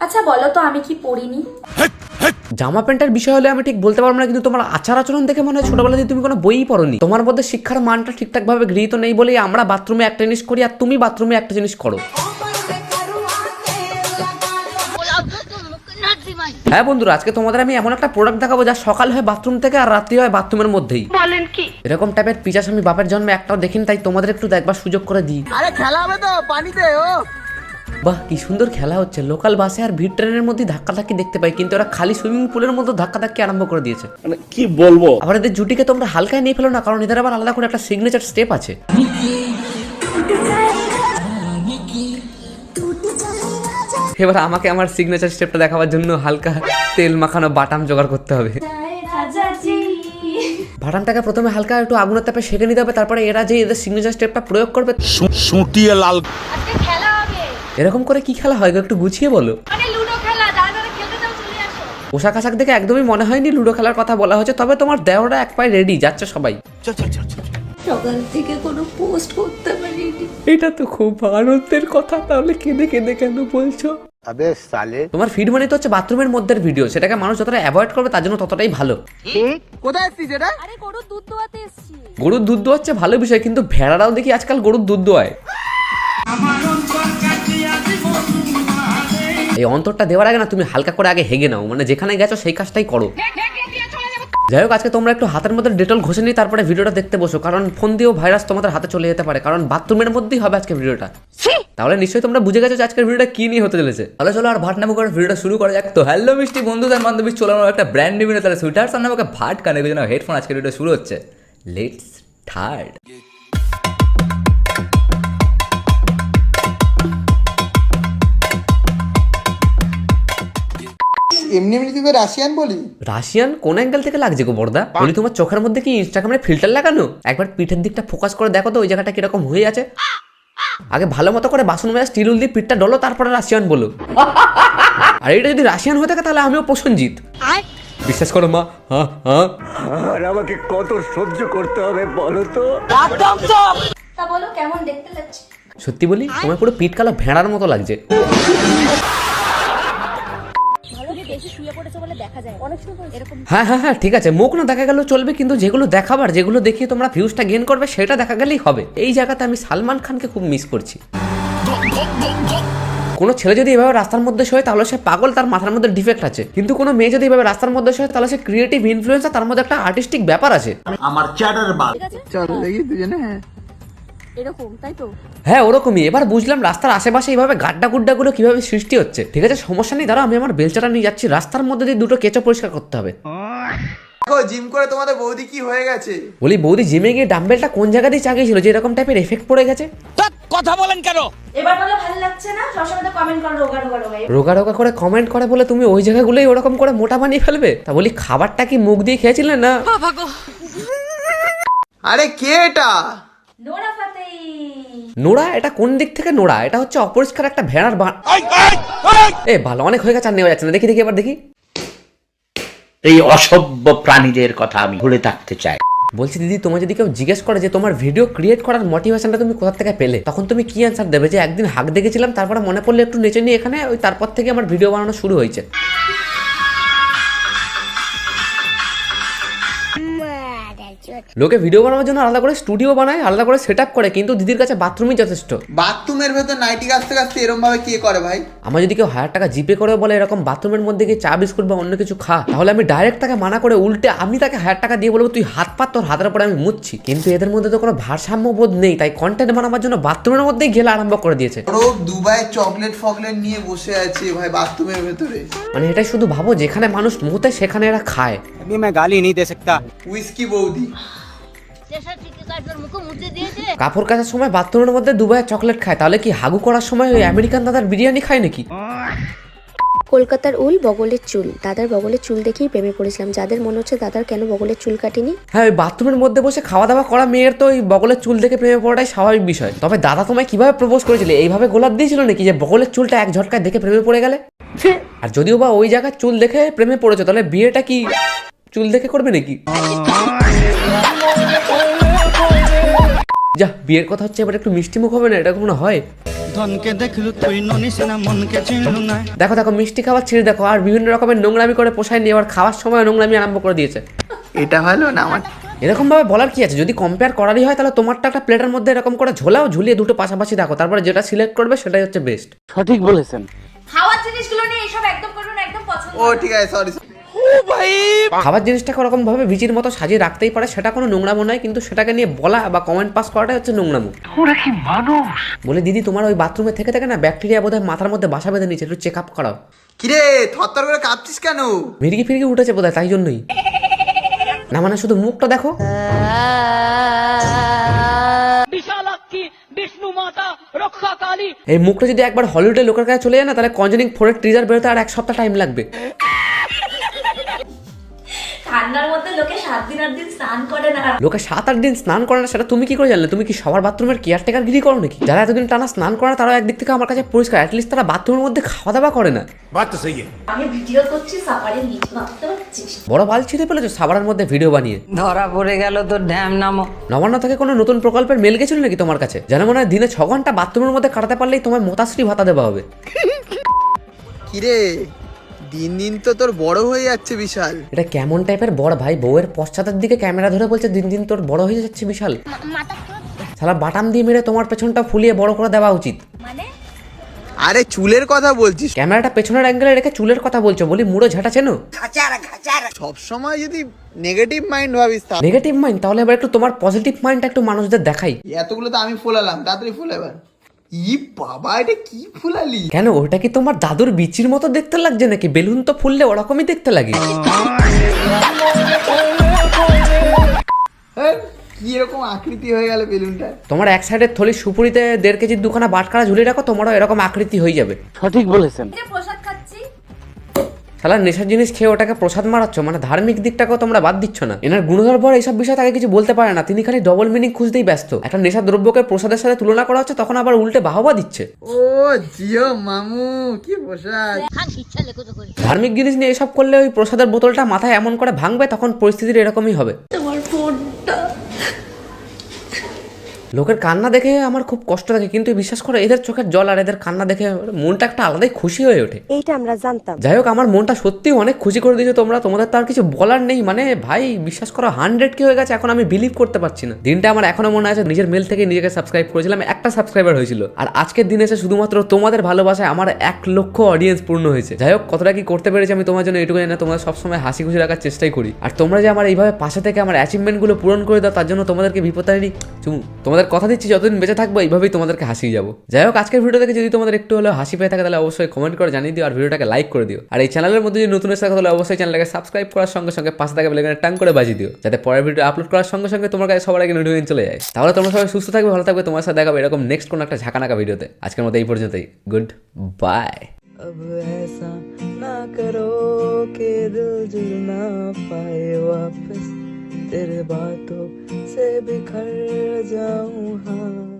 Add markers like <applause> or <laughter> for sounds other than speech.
আচ্ছা বলো তো আমি কি পড়িনি? জামা প্যান্টের বিষয় হলে আমি ঠিক বলতে পারব না কিন্তু তোমার আচার আচরণ দেখে মনে হয় ছোটবেলা থেকে তুমি কোনো বইই পড়নি। তোমার মধ্যে শিক্ষার মানটা ঠিকঠাক ভাবে গৃহীত নেই বলেই আমরা বাথরুমে একটা জিনিস করি আর তুমি বাথরুমে একটা জিনিস করো। হ্যাঁ বন্ধুরা আজকে তোমাদের আমি এমন একটা প্রোডাক্ট দেখাবো যা সকাল হয় বাথরুম থেকে আর রাত্রি হয় বাথরুমের মধ্যেই। বলেন কি? এরকম টাইপের পিচাস আমি বাপের জন্মে একটাও দেখিনি তাই তোমাদের একটু দেখবার সুযোগ করে দিই। আরে খেলা হবে তো পানিতে ও। বাহ কি সুন্দর খেলা হচ্ছে। লোকাল বাসে আর ভিড় ট্রেনের মধ্যে ধাক্কা ধাক্কি দেখতে পাই কিন্তু ওরা খালি সুইমিং পুলের মধ্যে ধাক্কা ধাক্কি আরম্ভ করে দিয়েছে। মানে কি বলব? আবার এদের জুটিকে তোমরা হালকায় নিয়ে ফেলো না কারণ এদের আবার আলাদা করে একটা সিগনেচার স্টেপ আছে। এবার আমাকে আমার সিগনেচার স্টেপটা দেখাবার জন্য হালকা তেল মাখানো বাটাম জোগাড় করতে হবে। বাটামটাকে প্রথমে হালকা একটু আগুনের তাপে সেঁকে নিতে হবে তারপরে এরা যে এদের সিগনেচার স্টেপটা প্রয়োগ করবে সুটিয়ে লাল আজকে খেলা হবে এরকম করে কি খেলা হয়? গো? একটু গুছিয়ে বলো। মানে পোশাক আশাক দেখে একদমই মনে হয়নি লুডো খেলার কথা বলা হয়েছে তবে তোমার দেওয়াটা এক পায়ে রেডি যাচ্ছে সবাই। সকাল থেকে কোনো পোস্ট করতে পারিনি। এটা তো খুব আনন্দের কথা তাহলে কেঁদে কেঁদে কেন বলছো? আবে সালে। তোমার ফিড মানে তো হচ্ছে বাথরুমের মধ্যের ভিডিও সেটাকে মানুষ যতটা অ্যাভয়েড করবে তার জন্য ততটাই ভালো। কোথায় এসছিস এটা? আরে গরুর দুধ দোয়াতে এসছি। গরুর দুধ দোয়াচ্ছে ভালো বিষয় কিন্তু ভেড়ারাও দেখি আজকাল গরুর দুধ দোয়ায়। এই অন্তরটা দেওয়ার আগে না তুমি হালকা করে আগে হেগে নাও। মানে যেখানে গেছো সেই কাজটাই করো। যাই হোক আজকে তোমরা একটু হাতের মধ্যে ডেটল ঘষে নিয়ে তারপরে ভিডিওটা দেখতে বসো কারণ ফোন দিয়েও ভাইরাস তোমাদের হাতে চলে যেতে পারে কারণ বাথরুমের মধ্যেই হবে আজকে ভিডিওটা। তাহলে নিশ্চয়ই তোমরা বুঝে গেছো যে আজকের ভিডিওটা কি নিয়ে হতে চলেছে। তাহলে চলো আর ভাট নামে করে ভিডিওটা শুরু করা যাক। তো হ্যালো মিষ্টি বন্ধুদের বান্ধবী চলো আমার একটা ব্র্যান্ড নিউ ভিডিও তাহলে সুইটার সামনে আমাকে ভাট কানে জন্য হেডফোন আজকের ভিডিও শুরু হচ্ছে। লেটস থার্ড এমনি এমনি তুই রাশিয়ান বলি। রাশিয়ান কোন অ্যাঙ্গেল থেকে লাগছে গো বর্দা বলি তোমার চোখের মধ্যে কি ইনস্টাগ্রামে ফিল্টার লাগানো? একবার পিঠের দিকটা ফোকাস করে দেখো তো ওই জায়গাটা কীরকম হয়ে আছে। আগে ভালো মতো করে বাসন মেজা স্টিল উল দিয়ে পিঠটা ডলো তারপরে রাশিয়ান বলো। <laughs> আর এটা যদি রাশিয়ান হয়ে থাকে তাহলে আমিও প্রসঞ্জিৎ বিশ্বাস করো মা হ্যাঁ হ্যাঁ। তা? বলো কেমন দেখতে লাগছে? সত্যি বলি তোমার পুরো পিঠ কালো ভেড়ার মতো লাগছে। শুয়ে পড়েছে বলে দেখা যায়। অনেক সময় এরকম হ্যাঁ হ্যাঁ হ্যাঁ ঠিক আছে। মুখ না দেখা গেলেও চলবে কিন্তু যেগুলো দেখাবার যেগুলো দেখিয়ে তোমরা ভিউজটা গেন করবে সেটা দেখা গেলেই হবে। এই জায়গাতে আমি সালমান খানকে খুব মিস করছি। কোনো ছেলে যদি এভাবে রাস্তার মধ্যে শোয় তাহলে সে পাগল তার মাথার মধ্যে ডিফেক্ট আছে। কিন্তু কোনো মেয়ে যদি এভাবে রাস্তার মধ্যে শোয় তাহলে সে ক্রিয়েটিভ ইনফ্লুয়েন্সার তার মধ্যে একটা আর্টিস্টিক ব্যাপার আছে। ঠিক আছে? চল দেখি দুজনে। এরকম তাই তো? হ্যাঁ ওরকমই। এবার বুঝলাম রাস্তার আশেপাশে এইভাবে গাড্ডা গুড্ডাগুলো কীভাবে সৃষ্টি হচ্ছে। ঠিক আছে সমস্যা নেই দাঁড়া আমি আমার বেলচাটা নিয়ে যাচ্ছি। রাস্তার মধ্যে দিয়ে দুটো কেঁচো পরিষ্কার করতে হবে। দেখো জিম করে তোমাদের বৌদি কি হয়ে গেছে? বলি বৌদি জিমে গিয়ে ডাম্বেলটা কোন জায়গা দিয়ে চাগিয়েছিল যে এরকম টাইপের এফেক্ট পড়ে গেছে। এবার বলো ভালো লাগছে না? সবসময় তো কমেন্ট করো রোগা রোগা রোগা রোগা রোগা করে কমেন্ট করে বলে তুমি ওই জায়গাগুলোই ওরকম করে মোটা বানিয়ে ফেলবে? তা বলি খাবারটা কি মুখ দিয়ে খেয়েছিলে না? আরে কে এটা? নোড়া এটা কোন দিক থেকে নোড়া এটা হচ্ছে অপরিষ্কার একটা ভেড়ার এ ভালো অনেক হয়ে গেছে আর নেওয়া যাচ্ছে না। দেখি দেখি এবার দেখি। এই অসভ্য প্রাণীদের কথা আমি ভুলে থাকতে চাই। বলছি দিদি তোমার যদি কেউ জিজ্ঞেস করে যে তোমার ভিডিও ক্রিয়েট করার মোটিভেশনটা তুমি কোথা থেকে পেলে তখন তুমি কি অ্যান্সার দেবে? যে একদিন হাক দেখেছিলাম তারপরে মনে পড়লে একটু নেচে নিয়ে এখানে ওই তারপর থেকে আমার ভিডিও বানানো শুরু হয়েছে। লোকে ভিডিও বানানোর জন্য আলাদা করে স্টুডিও বানায় আলাদা করে সেট করে কিন্তু দিদির কাছে বাথরুমই যথেষ্ট। বাথরুমের ভেতর নাইটি গাছতে গাছতে এরকম ভাবে কি করে ভাই? আমার যদি কেউ হাজার টাকা জিপে করে বলে এরকম বাথরুমের মধ্যে গিয়ে চা বিস্কুট বা অন্য কিছু খা তাহলে আমি ডাইরেক্ট তাকে মানা করে উল্টে আমি তাকে হাজার টাকা দিয়ে বলব তুই হাত পাত তোর হাতের পরে আমি মুচ্ছি। কিন্তু এদের মধ্যে তো কোনো ভারসাম্য বোধ নেই তাই কন্টেন্ট বানাবার জন্য বাথরুমের মধ্যেই গেলে আরম্ভ করে দিয়েছে। ও দুবাই চকলেট ফকলেট নিয়ে বসে আছে ভাই বাথরুমের ভেতরে। মানে এটা শুধু ভাবো যেখানে মানুষ মুতে সেখানে এরা খায়। আমি গালি নেই দে সকতা। উইস্কি বৌদি। কাপড় কাচার সময় বাথরুমের মধ্যে দুবাই চকলেট খায় তাহলে কি হাগু করার সময় ওই আমেরিকান দাদার বিরিয়ানি খায় নাকি? কলকাতার উল বগলের চুল। দাদার বগলের চুল দেখেই প্রেমে পড়েছিলাম। যাদের মনে হচ্ছে দাদার কেন বগলের চুল কাটেনি? হ্যাঁ ওই বাথরুমের মধ্যে বসে খাওয়া দাওয়া করা মেয়ের তো ওই বগলের চুল দেখে প্রেমে পড়াটাই স্বাভাবিক বিষয়। তবে দাদা তোমায় কীভাবে প্রপোজ করেছিল? এইভাবে গোলাপ দিয়েছিল নাকি যে বগলের চুলটা এক ঝটকায় দেখে প্রেমে পড়ে গেলে? আর যদিও বা ওই জায়গার চুল দেখে প্রেমে পড়েছো তাহলে বিয়েটা কি চুল দেখে করবে নাকি? যা বিয়ের কথা হচ্ছে এবার একটু মিষ্টি মুখ হবে না এটা কখনো হয়? ধনকে দেখলু তুই ননিস না মনকে চিনলু না। দেখো দেখো মিষ্টি খাবার ছেড়ে দেখো আর বিভিন্ন রকমের নোংরামি করে পোষায় নিয়ে আবার খাওয়ার সময় নোংরামি আরম্ভ করে দিয়েছে। এটা ভালো না আমার? এরকম ভাবে বলার কি আছে? যদি কম্পেয়ার করারই হয় তাহলে তোমারটা একটা প্লেটের মধ্যে এরকম করে ঝোলাও ঝুলিয়ে দুটো পাশাপাশি দেখো তারপরে যেটা সিলেক্ট করবে সেটাই হচ্ছে বেস্ট সঠিক বলেছেন। খাওয়ার জিনিসগুলো নিয়ে এসব একদম করবেন একদম পছন্দ ও ঠিক আছে সরি খাবার জিনিসটাকে ওরকম ভাবে বিচির মতো সাজিয়ে রাখতেই পারে সেটা কোনো নোংরামো নয় কিন্তু সেটাকে নিয়ে বলা বা কমেন্ট পাস করাটাই হচ্ছে নোংরামো ওরা কি মানুষ? বলে দিদি তোমার ওই বাথরুমে থেকে থেকে না ব্যাকটেরিয়া বোধহয় মাথার মধ্যে বাসা বেঁধে নিচ্ছে একটু চেক আপ করাও। কিরে থরথর করে কাঁপছিস কেন? মিরগি ফিরগি উঠেছে বোধহয় তাই জন্যই। না মানে শুধু মুখটা দেখো। এই মুখটা যদি একবার হলিউডের লোকের কাছে চলে যায় না তাহলে কনজেনিং ফোরের ট্রিজার বেরোতে আর এক সপ্তাহ টাইম লাগবে। ঠান্ডার মধ্যে লোকে সাত দিন আট দিন স্নান করে না। লোকে সাত আট দিন স্নান করে না সেটা তুমি কি করে জানলে? তুমি কি সবার বাথরুমের কেয়ারটেকার গিরি করো নাকি? যারা এতদিন টানা স্নান করে না তারাও একদিক থেকে আমার কাছে পরিষ্কার অ্যাটলিস্ট তারা বাথরুমের মধ্যে খাওয়া দাওয়া করে না। আমি ভিডিও করছি সাপারে নিচ পারছিস? বড় বাল ছিঁড়ে ফেলেছো সাবারের মধ্যে ভিডিও বানিয়ে। ধরা পড়ে গেল তোর ড্যাম নামো। নবান্ন থেকে কোনো নতুন প্রকল্পের মেল গেছিল নাকি তোমার কাছে? যেন মনে হয় দিনে ছ ঘণ্টা বাথরুমের মধ্যে কাটাতে পারলেই তোমার মোতাশ্রী ভাতা দেওয়া হবে। কিরে? দিন দিন তো তোর বড় হয়ে যাচ্ছে বিশাল। এটা কেমন টাইপের বড় ভাই? বউয়ের পশ্চাতের দিকে ক্যামেরা ধরে বলছে দিন দিন তোর বড় হয়ে যাচ্ছে বিশাল। শালা বাটাম দিয়ে মেরে তোমার পেছনটা ফুলিয়ে বড় করে দেওয়া উচিত। আরে চুলের কথা বলছিস? ক্যামেরাটা পেছনের অ্যাঙ্গেলে রেখে চুলের কথা বলছো বলি মুড়ো ঝাঁটা চেনো সব সময় যদি নেগেটিভ মাইন্ড ভাবিস তা নেগেটিভ মাইন্ড তাহলে এবার একটু তোমার পজিটিভ মাইন্ডটা একটু মানুষদের দেখাই। এতগুলো তো আমি ফোলালাম তাড়াতাড়ি ফুল এবার। ই বাবা এটা কি ফুলালি? কেন ওটা কি তোমার দাদুর বিচির মতো দেখতে লাগছে নাকি? বেলুন তো ফুললে ওরকমই দেখতে লাগে। হ্যাঁ, কি এরকম আকৃতি হয়ে গেল বেলুনটা? তোমার এক সাইডের থলি সুপুরিতে দেড় কেজির দুখানা বাটকারা ঝুলিয়ে রাখো তোমারও এরকম আকৃতি হয়ে যাবে। সঠিক বলেছেন। প্রসাদ খাচ্ছি। শালা নেশার জিনিস খেয়ে ওটাকে প্রসাদ মারাচ্ছ? মানে ধার্মিক দিকটাকেও তোমরা বাদ দিচ্ছ না। এনার গুণধর পর এইসব বিষয়ে তাকে কিছু বলতে পারে না। তিনি খালি ডবল মিনিং খুঁজতেই ব্যস্ত। একটা নেশা দ্রব্যকে প্রসাদের সাথে তুলনা করা হচ্ছে তখন আবার উল্টে বাহবা দিচ্ছে। ও জিও মামু কি পোশাক ধার্মিক জিনিস নিয়ে এসব করলে ওই প্রসাদের বোতলটা মাথায় এমন করে ভাঙবে তখন পরিস্থিতির এরকমই হবে। লোকের কান্না দেখে আমার খুব কষ্ট লাগে কিন্তু বিশ্বাস করো এদের চোখের জল আর এদের কান্না দেখে মনটা একটা আলাদাই খুশি হয়ে ওঠে। এইটা আমরা জানতাম। যাই হোক আমার মনটা সত্যি অনেক খুশি করে দিয়েছ তোমরা তোমাদের তো আর কিছু বলার নেই মানে ভাই বিশ্বাস করো হান্ড্রেড কি হয়ে গেছে এখন আমি বিলিভ করতে পারছি না। দিনটা আমার এখনও মনে আছে নিজের মেল থেকে নিজেকে সাবস্ক্রাইব করেছিলাম একটা সাবস্ক্রাইবার হয়েছিল। আর আজকের দিনে এসে শুধুমাত্র তোমাদের ভালোবাসায় আমার এক লক্ষ অডিয়েন্স পূর্ণ হয়েছে। যাই হোক কতটা কি করতে পেরেছি আমি তোমার জন্য এটুকু জানি না তোমরা সবসময় হাসি খুশি রাখার চেষ্টাই করি। আর তোমরা যে আমার এইভাবে পাশে থেকে আমার অ্যাচিভমেন্টগুলো পূরণ করে দাও তার জন্য তোমাদেরকে বিপত্তারিণী চুমু তোমাদের কথা দিচ্ছি যতদিন বেঁচে থাকবো এইভাবেই তোমাদেরকে হাসিয়ে যাবো যাই হোক আজকের ভিডিও থেকে যদি তোমাদের একটু হলেও হাসি পেয়ে থাকে তাহলে অবশ্যই কমেন্ট করে জানিয়ে দিও আর ভিডিওটাকে লাইক করে দিও আর এই চ্যানেলের মধ্যে যদি নতুন এসে থাকো তাহলে অবশ্যই চ্যানেলটাকে সাবস্ক্রাইব করার সঙ্গে সঙ্গে পাশে থাকা বেলাকানে টাং করে বাজিয়ে দিও যাতে পরের ভিডিও আপলোড করার সঙ্গে সঙ্গে তোমার কাছে সবার আগে নোটিফিকেশন চলে যায় তাহলে তোমরা সবাই সুস্থ থাকবে ভালো থাকবে তোমার সাথে দেখাবে এরকম নেক্সট কোনো একটা ঝাঁকানাকা ভিডিওতে আজকের মতো এই পর্যন্তই গুড বাই अब ऐसा ना करो कि दिल जुड़ ना पाए वापस तेरे बातों से बिखर जाऊँ हाँ।